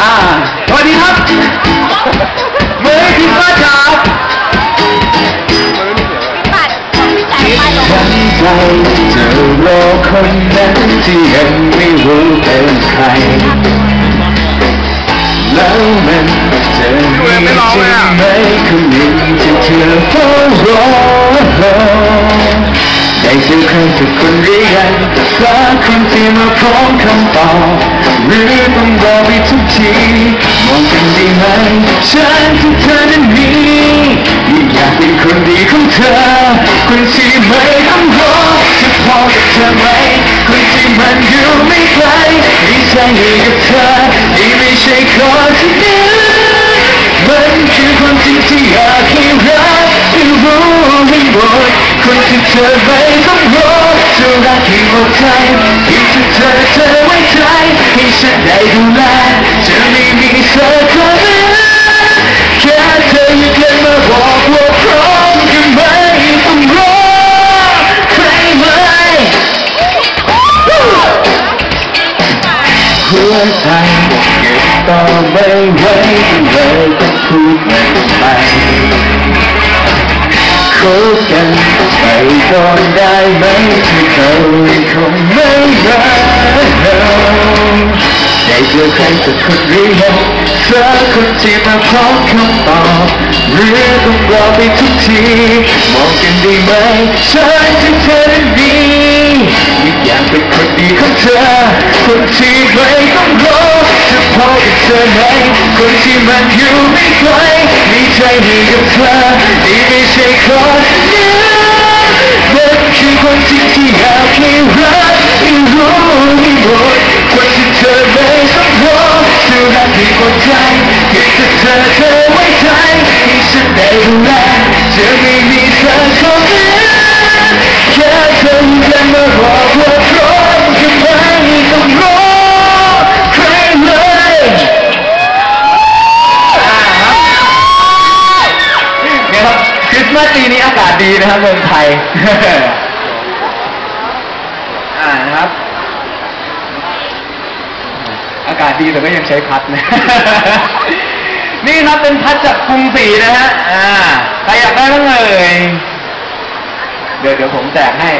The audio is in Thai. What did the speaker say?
อ่าสวัสดีครับเมอร์คริสต์มาปัดของพี่แสงไปลงฉันใจเจอโลกคนนั้นที่ยังไม่รู้เป็นใคร แล้วมันจะมีจริงไหมคนหนึ่งที่เธอเฝ้ารอได้เจอใครสักคนหรือยัง ที่มาพร้อมคำตอบหรือต้องรอไปทุกทีมองกันดีไหมฉันที่เธอนั้นมีอยากเป็นคนดีของเธอ คนที่ไม่ต้องรอจะพอกับเธอไหมคนที่มันอยู่ไม่ไกลที่ใจให้กับเธอนี่ไม่ใช่คนที่เหนือมันคือความจริงที่อยากให้รักให้รู้ให้หมดคนที่เธอไม่ต้องรอจะรักให้หมดใจที่จะเธอเธอ หัวใจเก็บต่อไม่ไหวเลยต้องพูดมันไปคบกันไปก่อนได้ไหมที่เขาคงไม่รักเราได้เจอใครสักคนหรือยังสักคนที่มาพร้อมคำตอบหรือต้องรอไปทุกทีมองกันดีไหมฉันที่เธอนั้นดีอยากเป็นคนดีของเธอ ไม่ต้องรอจะพอกับเธอไหมคนที่มันอยู่ไม่ไกลมีใจให้กับเธอนี่ไม่ใช่คนเดียวมันคือคนจริงที่อยากให้รักให้รู้ให้หมดคนที่เธอไม่ต้องรอจะรักให้หมดใจเพียงแต่เธอเธอไว้ใจให้ฉันได้ดูแลจะไม่มีสักคนเดียว ว่าปีนี้อากาศดีนะครับเมืองไทย อ่านะครับ อากาศดีแต่ก็ยังใช้พัดนะ นี่ครับเป็นพัดจากกรุงศรีนะฮะ อ่า ใครอยากได้บ้างเอ่ย เดี๋ยวเดี๋ยวผมแจกให้